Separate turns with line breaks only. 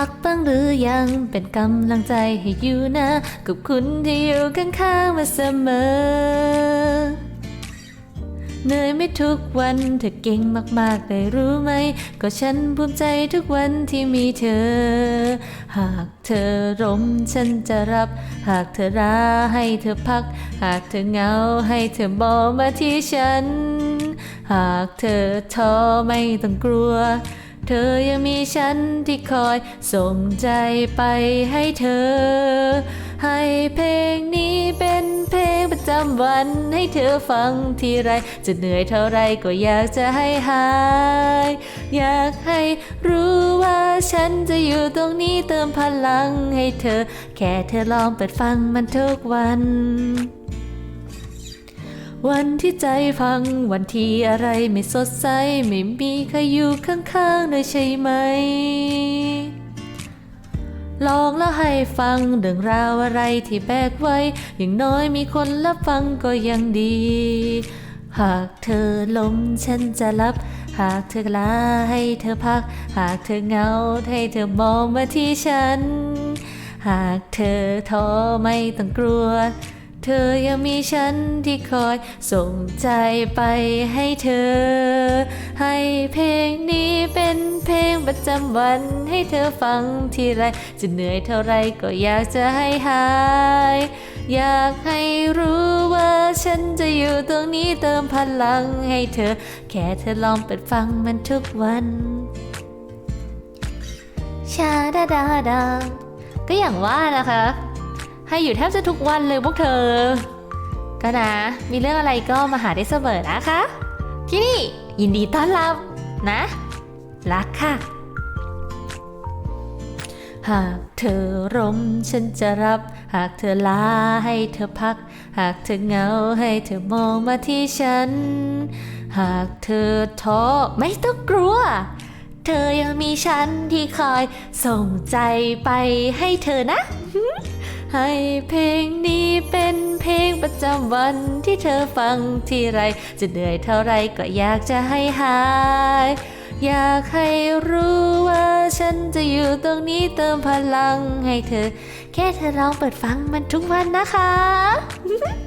พักบ้างหรือยังเป็นกำลังใจให้อยู่นะกับคุณที่อยู่ข้างๆมาเสมอเหนื่อยไม่ทุกวันเธอเก่งมากๆได้รู้ไหม ก็ฉันภูมิใจทุกวันที่มีเธอ หากเธอร่มฉันจะรับ หากเธอราให้เธอพัก หากเธอเหงาให้เธอบอกมาที่ฉัน หากเธอท้อไม่ต้องกลัว เธอยังมีฉันที่คอยส่งใจไปให้เธอ ให้เพลงนี้เป็นเพลงประจำวันให้เธอฟังทีไร จะเหนื่อยเท่าไรก็อยากจะให้หาย อยากให้รู้ว่าฉันจะอยู่ตรงนี้เติมพลังให้เธอ แค่เธอลองเปิดฟังมันทุกวัน วันที่ใจฟัง วันที่อะไรไม่สดใส ไม่มีใครอยู่ข้างๆเลยใช่ไหม ลองแล้วให้ฟังเรื่องราวอะไรที่แบกไว้ อย่างน้อยมีคนรับฟังก็ยังดี หากเธอล้มฉันจะรับ หากเธอลาให้เธอพัก หากเธอเหงาให้เธอมองมาที่ฉัน หากเธอท้อไม่ต้องกลัว เธอยังมีฉันที่คอยส่งใจไปให้เธอ ให้เพลงนี้เป็นเพลงประจำวัน ให้เธอฟังทีไรจะเหนื่อยเท่าไรก็อยากจะให้หาย อยากให้รู้ว่าฉันจะอยู่ตรงนี้เติมพลังให้เธอ แค่เธอลองเปิดฟังมันทุกวันชาดาดาดาก็อย่างว่านะคะ ให้อยู่แทบจะทุกวันเลยพวกเธอ ก็นะ มีเรื่องอะไรก็มาหาได้เสมอนะคะ ที่นี่ยินดีต้อนรับนะ รักค่ะ หากเธอร่มฉันจะรับ หากเธอลาให้เธอพัก หากเธอเหงาให้เธอมองมาที่ฉัน หากเธอท้อไม่ต้องกลัวเธอยังมีฉันที่คอยส่งใจไปให้เธอนะ ให้เพลงนี้เป็นเพลงประจำวันที่เธอฟังที่ไร จะเหนื่อยเท่าไรก็อยากจะให้หาย อยากให้รู้ว่าฉันจะอยู่ตรงนี้เติมพลังให้เธอ แค่เธอลองเปิดฟังมันทุกวันนะคะ